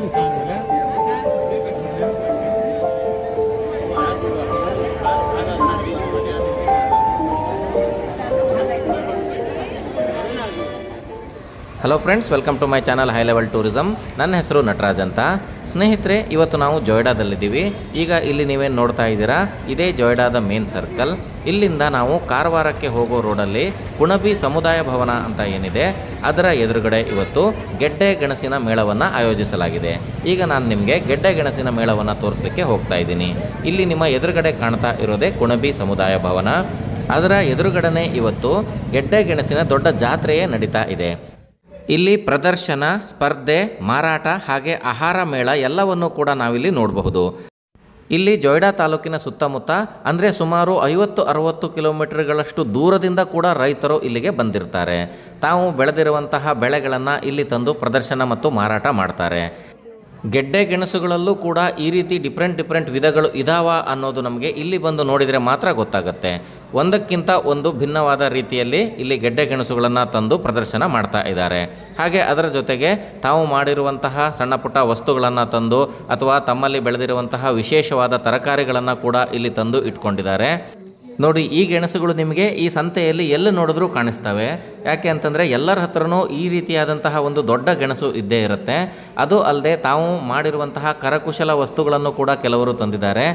Hello friends welcome to my channel high level tourism ನನ್ನ ಹೆಸರು ನಟರಾಜ್ ಅಂತ. ಸ್ನೇಹಿತರೆ, ಇವತ್ತು ನಾವು ಜೊಯ್ಡಾದಲ್ಲಿದ್ದೀವಿ. ಈಗ ಇಲ್ಲಿ ನೀವೇನು ನೋಡ್ತಾ ಇದ್ದೀರಾ? ಇದೇ ಜೊಯ್ಡಾದ ಮೇನ್ ಸರ್ಕಲ್ ಇಲ್ಲಿಂದ ನಾವು ಕಾರವಾರಕ್ಕೆ ಹೋಗೋ ರೋಡಲ್ಲಿ ಕುಣಬಿ ಸಮುದಾಯ ಭವನ ಅಂತ ಏನಿದೆ, ಅದರ ಎದುರುಗಡೆ ಇವತ್ತು ಗೆಡ್ಡೆ ಗೆಣಸಿನ ಮೇಳವನ್ನು ಆಯೋಜಿಸಲಾಗಿದೆ. ಈಗ ನಾನು ನಿಮಗೆ ಗೆಡ್ಡೆ ಗೆಣಸಿನ ಮೇಳವನ್ನು ತೋರಿಸಲಿಕ್ಕೆ ಹೋಗ್ತಾ ಇದ್ದೀನಿ. ಇಲ್ಲಿ ನಿಮ್ಮ ಎದುರುಗಡೆ ಕಾಣ್ತಾ ಇರೋದೇ ಕುಣಬಿ ಸಮುದಾಯ ಭವನ. ಅದರ ಎದುರುಗಡೆನೆ ಇವತ್ತು ಗೆಡ್ಡೆ ಗೆಣಸಿನ ದೊಡ್ಡ ಜಾತ್ರೆಯೇ ನಡೀತಾ ಇದೆ. ಇಲ್ಲಿ ಪ್ರದರ್ಶನ, ಸ್ಪರ್ಧೆ, ಮಾರಾಟ ಹಾಗೆ ಆಹಾರ ಮೇಳ ಎಲ್ಲವನ್ನೂ ಕೂಡ ನಾವಿಲ್ಲಿ ನೋಡಬಹುದು. ಇಲ್ಲಿ ಜೊಯ್ಡಾ ತಾಲೂಕಿನ ಸುತ್ತಮುತ್ತ, ಅಂದರೆ ಸುಮಾರು ಐವತ್ತು, ಅರವತ್ತು ಕಿಲೋಮೀಟರ್ಗಳಷ್ಟು ದೂರದಿಂದ ಕೂಡ ರೈತರು ಇಲ್ಲಿಗೆ ಬಂದಿರ್ತಾರೆ. ತಾವು ಬೆಳೆದಿರುವಂತಹ ಬೆಳೆಗಳನ್ನು ಇಲ್ಲಿ ತಂದು ಪ್ರದರ್ಶನ ಮತ್ತು ಮಾರಾಟ ಮಾಡ್ತಾರೆ. ಗೆಡ್ಡೆ ಗೆಣಸುಗಳಲ್ಲೂ ಕೂಡ ಈ ರೀತಿ ಡಿಫ್ರೆಂಟ್ ಡಿಫ್ರೆಂಟ್ ವಿಧಗಳು ಇದಾವ ಅನ್ನೋದು ನಮಗೆ ಇಲ್ಲಿ ಬಂದು ನೋಡಿದರೆ ಮಾತ್ರ ಗೊತ್ತಾಗುತ್ತೆ. ಒಂದಕ್ಕಿಂತ ಒಂದು ಭಿನ್ನವಾದ ರೀತಿಯಲ್ಲಿ ಇಲ್ಲಿ ಗೆಡ್ಡೆ ಗೆಣಸುಗಳನ್ನು ತಂದು ಪ್ರದರ್ಶನ ಮಾಡ್ತಾ ಇದ್ದಾರೆ. ಹಾಗೆ ಅದರ ಜೊತೆಗೆ ತಾವು ಮಾಡಿರುವಂತಹ ಸಣ್ಣ ಪುಟ್ಟ ವಸ್ತುಗಳನ್ನು ತಂದು ಅಥವಾ ತಮ್ಮಲ್ಲಿ ಬೆಳೆದಿರುವಂತಹ ವಿಶೇಷವಾದ ತರಕಾರಿಗಳನ್ನು ಕೂಡ ಇಲ್ಲಿ ತಂದು ಇಟ್ಕೊಂಡಿದ್ದಾರೆ. ನೋಡಿ, ಈ ಗೆಣಸುಗಳು ನಿಮಗೆ ಈ ಸಂತೆಯಲ್ಲಿ ಎಲ್ಲಿ ನೋಡಿದ್ರೂ ಕಾಣಿಸ್ತವೆ. ಯಾಕೆ ಅಂತಂದರೆ, ಎಲ್ಲರ ಹತ್ರನೂ ಈ ರೀತಿಯಾದಂತಹ ಒಂದು ದೊಡ್ಡ ಗೆಣಸು ಇದ್ದೇ ಇರುತ್ತೆ. ಅದು ಅಲ್ಲದೆ ತಾವು ಮಾಡಿರುವಂತಹ ಕರಕುಶಲ ವಸ್ತುಗಳನ್ನು ಕೂಡ ಕೆಲವರು ತಂದಿದ್ದಾರೆ.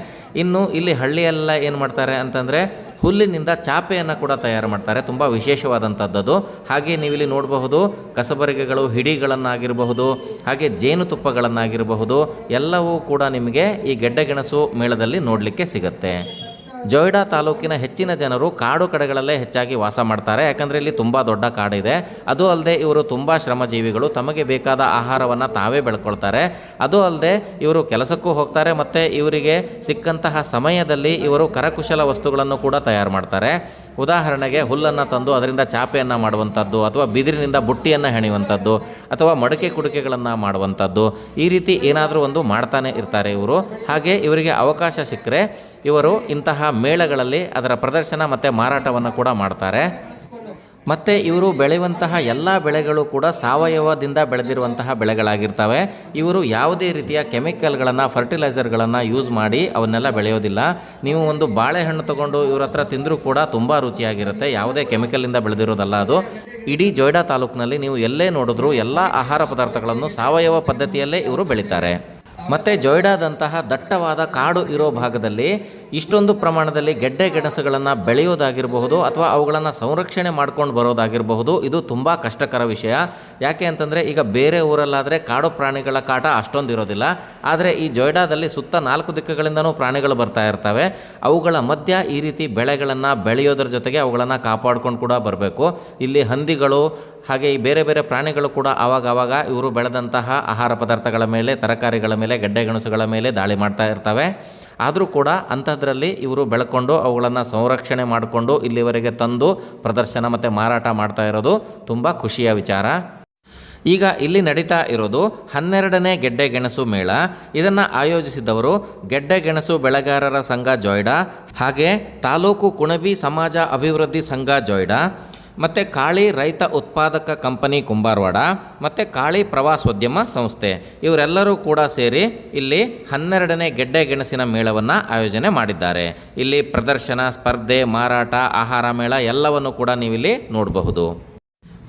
ಇನ್ನು ಇಲ್ಲಿ ಹಳ್ಳಿಯೆಲ್ಲ ಏನು ಮಾಡ್ತಾರೆ ಅಂತಂದರೆ, ಹುಲ್ಲಿನಿಂದ ಚಾಪೆಯನ್ನು ಕೂಡ ತಯಾರು ಮಾಡ್ತಾರೆ. ತುಂಬ ವಿಶೇಷವಾದಂಥದ್ದು ಹಾಗೆ ನೀವಿಲ್ಲಿ ನೋಡಬಹುದು, ಕಸಬರಿಗೆಗಳು, ಹಿಡಿಗಳನ್ನಾಗಿರಬಹುದು, ಹಾಗೆ ಜೇನುತುಪ್ಪಗಳನ್ನಾಗಿರಬಹುದು ಎಲ್ಲವೂ ಕೂಡ ನಿಮಗೆ ಈ ಗೆಡ್ಡೆಗೆಣಸು ಮೇಳದಲ್ಲಿ ನೋಡಲಿಕ್ಕೆ ಸಿಗುತ್ತೆ. ಜೊಯ್ಡಾ ತಾಲೂಕಿನ ಹೆಚ್ಚಿನ ಜನರು ಕಾಡು ಕಡೆಗಳಲ್ಲೇ ಹೆಚ್ಚಾಗಿ ವಾಸ ಮಾಡ್ತಾರೆ. ಯಾಕಂದರೆ ಇಲ್ಲಿ ತುಂಬ ದೊಡ್ಡ ಕಾಡಿದೆ. ಅದು ಅಲ್ಲದೆ ಇವರು ತುಂಬ ಶ್ರಮಜೀವಿಗಳು. ತಮಗೆ ಬೇಕಾದ ಆಹಾರವನ್ನು ತಾವೇ ಬೆಳ್ಕೊಳ್ತಾರೆ. ಅದು ಅಲ್ಲದೆ ಇವರು ಕೆಲಸಕ್ಕೂ ಹೋಗ್ತಾರೆ ಮತ್ತು ಇವರಿಗೆ ಸಿಕ್ಕಂತಹ ಸಮಯದಲ್ಲಿ ಇವರು ಕರಕುಶಲ ವಸ್ತುಗಳನ್ನು ಕೂಡ ತಯಾರು ಮಾಡ್ತಾರೆ. ಉದಾಹರಣೆಗೆ ಹುಲ್ಲನ್ನು ತಂದು ಅದರಿಂದ ಚಾಪೆಯನ್ನು ಮಾಡುವಂಥದ್ದು ಅಥವಾ ಬಿದಿರಿನಿಂದ ಬುಟ್ಟಿಯನ್ನು ಹೆಣೆಯುವಂಥದ್ದು ಅಥವಾ ಮಡಕೆ ಕುಡಿಕೆಗಳನ್ನು ಮಾಡುವಂಥದ್ದು. ಈ ರೀತಿ ಏನಾದರೂ ಒಂದು ಮಾಡ್ತಾನೆ ಇರ್ತಾರೆ ಇವರು. ಹಾಗೆ ಇವರಿಗೆ ಅವಕಾಶ ಸಿಕ್ಕರೆ ಇವರು ಇಂತಹ ಮೇಳಗಳಲ್ಲಿ ಅದರ ಪ್ರದರ್ಶನ ಮತ್ತು ಮಾರಾಟವನ್ನು ಕೂಡ ಮಾಡ್ತಾರೆ. ಮತ್ತು ಇವರು ಬೆಳೆಯುವಂತಹ ಎಲ್ಲ ಬೆಳೆಗಳು ಕೂಡ ಸಾವಯವದಿಂದ ಬೆಳೆದಿರುವಂತಹ ಬೆಳೆಗಳಾಗಿರ್ತವೆ. ಇವರು ಯಾವುದೇ ರೀತಿಯ ಕೆಮಿಕಲ್ಗಳನ್ನು, ಫರ್ಟಿಲೈಸರ್ಗಳನ್ನು ಯೂಸ್ ಮಾಡಿ ಅವನ್ನೆಲ್ಲ ಬೆಳೆಯೋದಿಲ್ಲ. ನೀವು ಒಂದು ಬಾಳೆಹಣ್ಣು ತೊಗೊಂಡು ಇವ್ರ ಹತ್ರ ತಿಂದರೂ ಕೂಡ ತುಂಬ ರುಚಿಯಾಗಿರುತ್ತೆ. ಯಾವುದೇ ಕೆಮಿಕಲಿಂದ ಬೆಳೆದಿರೋದಲ್ಲ ಅದು. ಇಡೀ ಜೊಯ್ಡಾ ತಾಲೂಕಿನಲ್ಲಿ ನೀವು ಎಲ್ಲೇ ನೋಡಿದ್ರೂ ಎಲ್ಲ ಆಹಾರ ಪದಾರ್ಥಗಳನ್ನು ಸಾವಯವ ಪದ್ಧತಿಯಲ್ಲೇ ಇವರು ಬೆಳೀತಾರೆ. ಮತ್ತು ಜೊಯ್ಡಾದಂತಹ ದಟ್ಟವಾದ ಕಾಡು ಇರೋ ಭಾಗದಲ್ಲಿ ಇಷ್ಟೊಂದು ಪ್ರಮಾಣದಲ್ಲಿ ಗೆಡ್ಡೆ ಗೆಣಸುಗಳನ್ನು ಬೆಳೆಯೋದಾಗಿರಬಹುದು ಅಥವಾ ಅವುಗಳನ್ನು ಸಂರಕ್ಷಣೆ ಮಾಡ್ಕೊಂಡು ಬರೋದಾಗಿರಬಹುದು, ಇದು ತುಂಬ ಕಷ್ಟಕರ ವಿಷಯ. ಯಾಕೆ ಅಂತಂದರೆ, ಈಗ ಬೇರೆ ಊರಲ್ಲಾದರೆ ಕಾಡು ಪ್ರಾಣಿಗಳ ಕಾಟ ಅಷ್ಟೊಂದು ಇರೋದಿಲ್ಲ. ಆದರೆ ಈ ಜೊಯ್ಡಾದಲ್ಲಿ ಸುತ್ತ ನಾಲ್ಕು ದಿಕ್ಕುಗಳಿಂದನೂ ಪ್ರಾಣಿಗಳು ಬರ್ತಾ ಇರ್ತವೆ. ಅವುಗಳ ಮಧ್ಯ ಈ ರೀತಿ ಬೆಳೆಗಳನ್ನು ಬೆಳೆಯೋದ್ರ ಜೊತೆಗೆ ಅವುಗಳನ್ನು ಕಾಪಾಡ್ಕೊಂಡು ಕೂಡ ಬರಬೇಕು. ಇಲ್ಲಿ ಹಂದಿಗಳು, ಹಾಗೆ ಈ ಬೇರೆ ಬೇರೆ ಪ್ರಾಣಿಗಳು ಕೂಡ ಆವಾಗ ಆವಾಗ ಇವರು ಬೆಳೆದಂತಹ ಆಹಾರ ಪದಾರ್ಥಗಳ ಮೇಲೆ, ತರಕಾರಿಗಳ ಮೇಲೆ, ಗೆಡ್ಡೆ ಗೆಣಸುಗಳ ಮೇಲೆ ದಾಳಿ ಮಾಡ್ತಾ ಇರ್ತವೆ. ಆದರೂ ಕೂಡ ಅಂಥದ್ರಲ್ಲಿ ಇವರು ಬೆಳ್ಕೊಂಡು ಅವುಗಳನ್ನು ಸಂರಕ್ಷಣೆ ಮಾಡಿಕೊಂಡು ಇಲ್ಲಿವರೆಗೆ ತಂದು ಪ್ರದರ್ಶನ ಮತ್ತು ಮಾರಾಟ ಮಾಡ್ತಾ ಇರೋದು ತುಂಬ ಖುಷಿಯ ವಿಚಾರ. ಈಗ ಇಲ್ಲಿ ನಡೀತಾ ಇರೋದು ಹನ್ನೆರಡನೇ ಗೆಡ್ಡೆ ಗೆಣಸು ಮೇಳ. ಇದನ್ನು ಆಯೋಜಿಸಿದವರು ಗೆಡ್ಡೆ ಗೆಣಸು ಬೆಳೆಗಾರರ ಸಂಘ ಜೋಯ್ಡಾ ಹಾಗೆ ತಾಲೂಕು ಕುಣಬಿ ಸಮಾಜ ಅಭಿವೃದ್ಧಿ ಸಂಘ ಜೊಯ್ಡಾ. ಮತ್ತು ಕಾಳಿ ರೈತ ಉತ್ಪಾದಕ ಕಂಪನಿ ಕುಂಬಾರವಾಡ, ಮತ್ತು ಕಾಳಿ ಪ್ರವಾಸೋದ್ಯಮ ಸಂಸ್ಥೆ. ಇವರೆಲ್ಲರೂ ಕೂಡ ಸೇರಿ ಇಲ್ಲಿ ಹನ್ನೆರಡನೇ ಗೆಡ್ಡೆ ಗೆಣಸಿನ ಮೇಳವನ್ನು ಆಯೋಜನೆ ಮಾಡಿದ್ದಾರೆ. ಇಲ್ಲಿ ಪ್ರದರ್ಶನ, ಸ್ಪರ್ಧೆ, ಮಾರಾಟ, ಆಹಾರ ಮೇಳ ಎಲ್ಲವನ್ನು ಕೂಡ ನೀವಿಲ್ಲಿ ನೋಡಬಹುದು.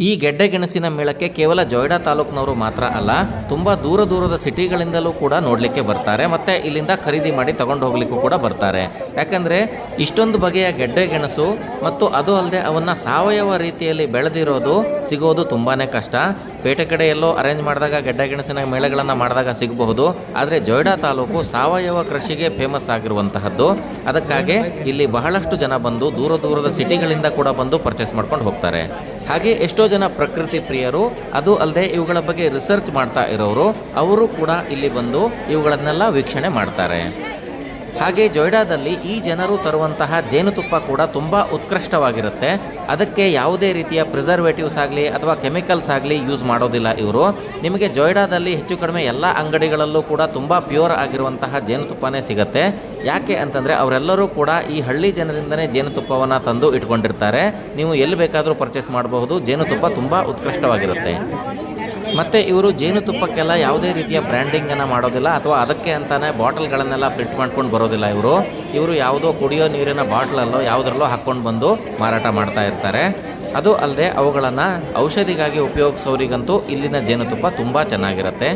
ಈ ಗೆಡ್ಡೆ ಗೆಣಸಿನ ಮೇಳಕ್ಕೆ ಕೇವಲ ಜೊಯ್ಡಾ ತಾಲೂಕಿನವರು ಮಾತ್ರ ಅಲ್ಲ, ತುಂಬ ದೂರ ದೂರದ ಸಿಟಿಗಳಿಂದಲೂ ಕೂಡ ನೋಡಲಿಕ್ಕೆ ಬರ್ತಾರೆ, ಮತ್ತು ಇಲ್ಲಿಂದ ಖರೀದಿ ಮಾಡಿ ತಗೊಂಡು ಹೋಗ್ಲಿಕ್ಕೂ ಕೂಡ ಬರ್ತಾರೆ. ಯಾಕಂದರೆ ಇಷ್ಟೊಂದು ಬಗೆಯ ಗೆಡ್ಡೆ ಗೆಣಸು ಮತ್ತು ಅದು ಅಲ್ಲದೆ ಅವನ್ನು ಸಾವಯವ ರೀತಿಯಲ್ಲಿ ಬೆಳೆದಿರೋದು ಸಿಗೋದು ತುಂಬಾ ಕಷ್ಟ. ಪೇಟೆ ಎಲ್ಲೋ ಅರೇಂಜ್ ಮಾಡಿದಾಗ ಗೆಡ್ಡೆ ಗೆಣಸಿನ ಮೇಳಗಳನ್ನು ಮಾಡಿದಾಗ ಸಿಗಬಹುದು, ಆದರೆ ಜೊಯ್ಡಾ ತಾಲೂಕು ಸಾವಯವ ಕೃಷಿಗೆ ಫೇಮಸ್ ಆಗಿರುವಂತಹದ್ದು. ಅದಕ್ಕಾಗಿ ಇಲ್ಲಿ ಬಹಳಷ್ಟು ಜನ ಬಂದು ದೂರ ದೂರದ ಸಿಟಿಗಳಿಂದ ಕೂಡ ಬಂದು ಪರ್ಚೇಸ್ ಮಾಡ್ಕೊಂಡು ಹೋಗ್ತಾರೆ. ಹಾಗೆ ಎಷ್ಟೋ ಜನ ಪ್ರಕೃತಿ ಪ್ರಿಯರು, ಅದು ಅಲ್ಲದೆ ಇವುಗಳ ಬಗ್ಗೆ ರಿಸರ್ಚ್ ಮಾಡ್ತಾ ಇರೋರು, ಅವರು ಕೂಡ ಇಲ್ಲಿ ಬಂದು ಇವುಗಳನ್ನೆಲ್ಲ ವೀಕ್ಷಣೆ ಮಾಡ್ತಾರೆ. ಹಾಗೆ ಜೊಯ್ಡಾದಲ್ಲಿ ಈ ಜನರು ತರುವಂತಹ ಜೇನುತುಪ್ಪ ಕೂಡ ತುಂಬ ಉತ್ಕೃಷ್ಟವಾಗಿರುತ್ತೆ. ಅದಕ್ಕೆ ಯಾವುದೇ ರೀತಿಯ ಪ್ರಿಸರ್ವೇಟಿವ್ಸ್ ಆಗಲಿ ಅಥವಾ ಕೆಮಿಕಲ್ಸ್ ಆಗಲಿ ಯೂಸ್ ಮಾಡೋದಿಲ್ಲ ಇವರು. ನಿಮಗೆ ಜೊಯ್ಡಾದಲ್ಲಿ ಹೆಚ್ಚು ಕಡಿಮೆ ಎಲ್ಲ ಅಂಗಡಿಗಳಲ್ಲೂ ಕೂಡ ತುಂಬ ಪ್ಯೂರ್ ಆಗಿರುವಂತಹ ಜೇನುತುಪ್ಪನೇ ಸಿಗುತ್ತೆ. ಯಾಕೆ ಅಂತಂದರೆ ಅವರೆಲ್ಲರೂ ಕೂಡ ಈ ಹಳ್ಳಿ ಜನರಿಂದನೇ ಜೇನುತುಪ್ಪವನ್ನು ತಂದು ಇಟ್ಕೊಂಡಿರ್ತಾರೆ. ನೀವು ಎಲ್ಲಿ ಬೇಕಾದರೂ ಪರ್ಚೇಸ್ ಮಾಡಬಹುದು. ಜೇನುತುಪ್ಪ ತುಂಬ ಉತ್ಕೃಷ್ಟವಾಗಿರುತ್ತೆ. ಮತ್ತು ಇವರು ಜೇನುತುಪ್ಪಕ್ಕೆಲ್ಲ ಯಾವುದೇ ರೀತಿಯ ಬ್ರ್ಯಾಂಡಿಂಗನ್ನು ಮಾಡೋದಿಲ್ಲ ಅಥವಾ ಅದಕ್ಕೆ ಅಂತಾನೆ ಬಾಟಲ್ಗಳನ್ನೆಲ್ಲ ಪ್ರಿಂಟ್ ಮಾಡ್ಕೊಂಡು ಬರೋದಿಲ್ಲ ಇವರು. ಇವರು ಯಾವುದೋ ಕುಡಿಯೋ ನೀರಿನ ಬಾಟ್ಲಲ್ಲೋ ಯಾವುದರಲ್ಲೋ ಹಾಕ್ಕೊಂಡು ಬಂದು ಮಾರಾಟ ಮಾಡ್ತಾ ಇರ್ತಾರೆ. ಅದು ಅಲ್ಲದೆ ಅವುಗಳನ್ನು ಔಷಧಿಗಾಗಿ ಉಪಯೋಗಿಸೋರಿಗಂತೂ ಇಲ್ಲಿನ ಜೇನುತುಪ್ಪ ತುಂಬ ಚೆನ್ನಾಗಿರುತ್ತೆ.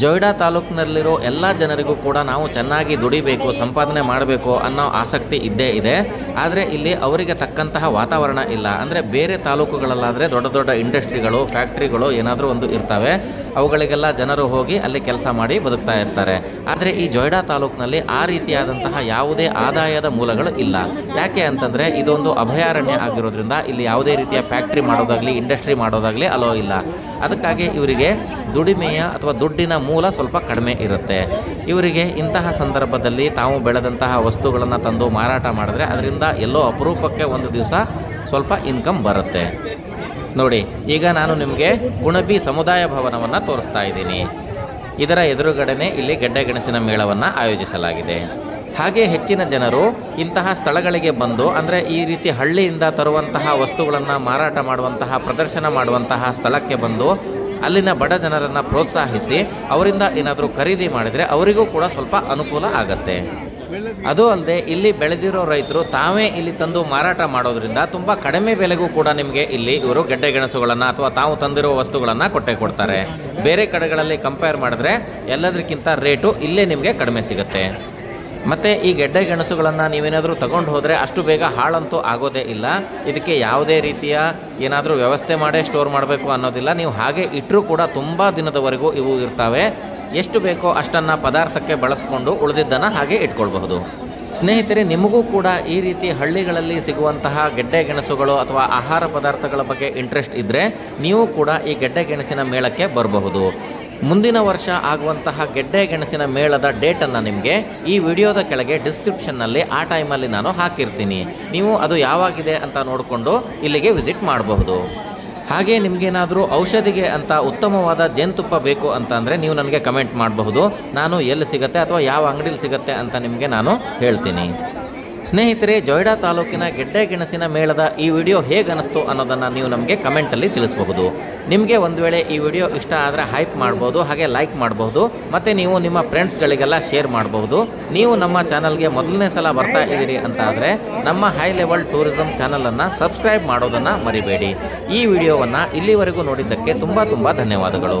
ಜೊಯ್ಡಾ ತಾಲೂಕಿನಲ್ಲಿರೋ ಎಲ್ಲ ಜನರಿಗೂ ಕೂಡ ನಾವು ಚೆನ್ನಾಗಿ ದುಡಿಬೇಕು, ಸಂಪಾದನೆ ಮಾಡಬೇಕು ಅನ್ನೋ ಆಸಕ್ತಿ ಇದ್ದೇ ಇದೆ. ಆದರೆ ಇಲ್ಲಿ ಅವರಿಗೆ ತಕ್ಕಂತಹ ವಾತಾವರಣ ಇಲ್ಲ. ಅಂದರೆ ಬೇರೆ ತಾಲೂಕುಗಳಲ್ಲಾದರೆ ದೊಡ್ಡ ದೊಡ್ಡ ಇಂಡಸ್ಟ್ರಿಗಳು, ಫ್ಯಾಕ್ಟ್ರಿಗಳು ಏನಾದರೂ ಒಂದು ಇರ್ತವೆ. ಅವುಗಳಿಗೆಲ್ಲ ಜನರು ಹೋಗಿ ಅಲ್ಲಿ ಕೆಲಸ ಮಾಡಿ ಬದುಕ್ತಾ ಇರ್ತಾರೆ. ಆದರೆ ಈ ಜೊಯ್ಡಾ ತಾಲೂಕಿನಲ್ಲಿ ಆ ರೀತಿಯಾದಂತಹ ಯಾವುದೇ ಆದಾಯದ ಮೂಲಗಳು ಇಲ್ಲ. ಯಾಕೆ ಅಂತಂದರೆ ಇದೊಂದು ಅಭಯಾರಣ್ಯ ಆಗಿರೋದ್ರಿಂದ ಇಲ್ಲಿ ಯಾವುದೇ ರೀತಿಯ ಫ್ಯಾಕ್ಟ್ರಿ ಮಾಡೋದಾಗಲಿ, ಇಂಡಸ್ಟ್ರಿ ಮಾಡೋದಾಗಲಿ ಅಲೋ ಇಲ್ಲ. ಅದಕ್ಕಾಗಿ ಇವರಿಗೆ ದುಡಿಮೆಯ ಅಥವಾ ದುಡ್ಡಿನ ಮೂಲ ಸ್ವಲ್ಪ ಕಡಿಮೆ ಇರುತ್ತೆ. ಇವರಿಗೆ ಇಂತಹ ಸಂದರ್ಭದಲ್ಲಿ ತಾವು ಬೆಳೆದಂತಹ ವಸ್ತುಗಳನ್ನು ತಂದು ಮಾರಾಟ ಮಾಡಿದ್ರೆ ಅದರಿಂದ ಎಲ್ಲೋ ಅಪರೂಪಕ್ಕೆ ಒಂದು ದಿವಸ ಸ್ವಲ್ಪ ಇನ್ಕಮ್ ಬರುತ್ತೆ. ನೋಡಿ, ಈಗ ನಾನು ನಿಮಗೆ ಕುಣಬಿ ಸಮುದಾಯ ಭವನವನ್ನು ತೋರಿಸ್ತಾ ಇದ್ದೀನಿ. ಇದರ ಎದುರುಗಡೆನೆ ಇಲ್ಲಿ ಗೆಡ್ಡೆ ಗೆಣಸಿನ ಮೇಳವನ್ನು ಆಯೋಜಿಸಲಾಗಿದೆ. ಹಾಗೆ ಹೆಚ್ಚಿನ ಜನರು ಇಂತಹ ಸ್ಥಳಗಳಿಗೆ ಬಂದು, ಅಂದರೆ ಈ ರೀತಿ ಹಳ್ಳಿಯಿಂದ ತರುವಂತಹ ವಸ್ತುಗಳನ್ನು ಮಾರಾಟ ಮಾಡುವಂತಹ, ಪ್ರದರ್ಶನ ಮಾಡುವಂತಹ ಸ್ಥಳಕ್ಕೆ ಬಂದು, ಅಲ್ಲಿನ ಬಡ ಜನರನ್ನು ಪ್ರೋತ್ಸಾಹಿಸಿ, ಅವರಿಂದ ಏನಾದರೂ ಖರೀದಿ ಮಾಡಿದರೆ ಅವರಿಗೂ ಕೂಡ ಸ್ವಲ್ಪ ಅನುಕೂಲ ಆಗತ್ತೆ. ಅದು ಅಲ್ಲದೆ ಇಲ್ಲಿ ಬೆಳೆದಿರೋ ರೈತರು ತಾವೇ ಇಲ್ಲಿ ತಂದು ಮಾರಾಟ ಮಾಡೋದ್ರಿಂದ ತುಂಬ ಕಡಿಮೆ ಬೆಲೆಗೂ ಕೂಡ ನಿಮಗೆ ಇಲ್ಲಿ ಇವರು ಗೆಡ್ಡೆ ಗೆಣಸುಗಳನ್ನು ಅಥವಾ ತಾವು ತಂದಿರೋ ವಸ್ತುಗಳನ್ನು ಕೊಟ್ಟೆ ಕೊಡ್ತಾರೆ. ಬೇರೆ ಕಡೆಗಳಲ್ಲಿ ಕಂಪೇರ್ ಮಾಡಿದ್ರೆ ಎಲ್ಲದಕ್ಕಿಂತ ರೇಟು ಇಲ್ಲೇ ನಿಮಗೆ ಕಡಿಮೆ ಸಿಗುತ್ತೆ. ಮತ್ತು ಈ ಗೆಡ್ಡೆ ಗೆಣಸುಗಳನ್ನು ನೀವೇನಾದರೂ ತಗೊಂಡು ಹೋದರೆ ಅಷ್ಟು ಬೇಗ ಹಾಳಂತೂ ಆಗೋದೇ ಇಲ್ಲ. ಇದಕ್ಕೆ ಯಾವುದೇ ರೀತಿಯ ಏನಾದರೂ ವ್ಯವಸ್ಥೆ ಮಾಡೇ ಸ್ಟೋರ್ ಮಾಡಬೇಕು ಅನ್ನೋದಿಲ್ಲ. ನೀವು ಹಾಗೆ ಇಟ್ಟರೂ ಕೂಡ ತುಂಬ ದಿನದವರೆಗೂ ಇವು ಇರ್ತವೆ. ಎಷ್ಟು ಬೇಕೋ ಅಷ್ಟನ್ನು ಪದಾರ್ಥಕ್ಕೆ ಬಳಸ್ಕೊಂಡು ಉಳಿದಿದ್ದನ್ನು ಹಾಗೆ ಇಟ್ಕೊಳ್ಬಹುದು. ಸ್ನೇಹಿತರೆ, ನಿಮಗೂ ಕೂಡ ಈ ರೀತಿ ಹಳ್ಳಿಗಳಲ್ಲಿ ಸಿಗುವಂತಹ ಗೆಡ್ಡೆ ಗೆಣಸುಗಳು ಅಥವಾ ಆಹಾರ ಪದಾರ್ಥಗಳ ಬಗ್ಗೆ ಇಂಟ್ರೆಸ್ಟ್ ಇದ್ದರೆ ನೀವು ಕೂಡ ಈ ಗೆಡ್ಡೆ ಗೆಣಸಿನ ಮೇಳಕ್ಕೆ ಬರಬಹುದು. ಮುಂದಿನ ವರ್ಷ ಆಗುವಂತಹ ಗೆಡ್ಡೆ ಗೆಣಸಿನ ಮೇಳದ ಡೇಟನ್ನು ನಿಮಗೆ ಈ ವಿಡಿಯೋದ ಕೆಳಗೆ ಡಿಸ್ಕ್ರಿಪ್ಷನ್ನಲ್ಲಿ ಆ ಟೈಮಲ್ಲಿ ನಾನು ಹಾಕಿರ್ತೀನಿ. ನೀವು ಅದು ಯಾವಾಗಿದೆ ಅಂತ ನೋಡಿಕೊಂಡು ಇಲ್ಲಿಗೆ ವಿಸಿಟ್ ಮಾಡಬಹುದು. ಹಾಗೆ ನಿಮಗೇನಾದರೂ ಔಷಧಿಗೆ ಅಂತ ಉತ್ತಮವಾದ ಜೇನುತುಪ್ಪ ಬೇಕು ಅಂತ ಅಂದರೆ ನೀವು ನನಗೆ ಕಮೆಂಟ್ ಮಾಡಬಹುದು. ನಾನು ಎಲ್ಲಿ ಸಿಗುತ್ತೆ ಅಥವಾ ಯಾವ ಅಂಗಡಿಲಿ ಸಿಗುತ್ತೆ ಅಂತ ನಿಮಗೆ ನಾನು ಹೇಳ್ತೀನಿ. ಸ್ನೇಹಿತರೆ, ಜೊಯ್ಡಾ ತಾಲೂಕಿನ ಗೆಡ್ಡೆ ಗೆಣಸಿನ ಮೇಳದ ಈ ವಿಡಿಯೋ ಹೇಗೆ ಅನಿಸ್ತು ಅನ್ನೋದನ್ನು ನೀವು ನಮಗೆ ಕಮೆಂಟಲ್ಲಿ ತಿಳಿಸಬಹುದು. ನಿಮಗೆ ಒಂದು ವೇಳೆ ಈ ವಿಡಿಯೋ ಇಷ್ಟ ಆದರೆ ಹೈಪ್ ಮಾಡ್ಬೋದು, ಹಾಗೆ ಲೈಕ್ ಮಾಡಬಹುದು ಮತ್ತು ನೀವು ನಿಮ್ಮ ಫ್ರೆಂಡ್ಸ್ಗಳಿಗೆಲ್ಲ ಶೇರ್ ಮಾಡಬಹುದು ನೀವು ನಮ್ಮ ಚಾನಲ್ಗೆ ಮೊದಲನೇ ಸಲ ಬರ್ತಾ ಇದ್ದೀರಿ ಅಂತ ಆದರೆ ನಮ್ಮ ಹೈ ಲೆವೆಲ್ ಟೂರಿಸಂ ಚಾನಲನ್ನು ಸಬ್ಸ್ಕ್ರೈಬ್ ಮಾಡೋದನ್ನು ಮರಿಬೇಡಿ. ಈ ವಿಡಿಯೋವನ್ನು ಇಲ್ಲಿವರೆಗೂ ನೋಡಿದ್ದಕ್ಕೆ ತುಂಬ ತುಂಬ ಧನ್ಯವಾದಗಳು.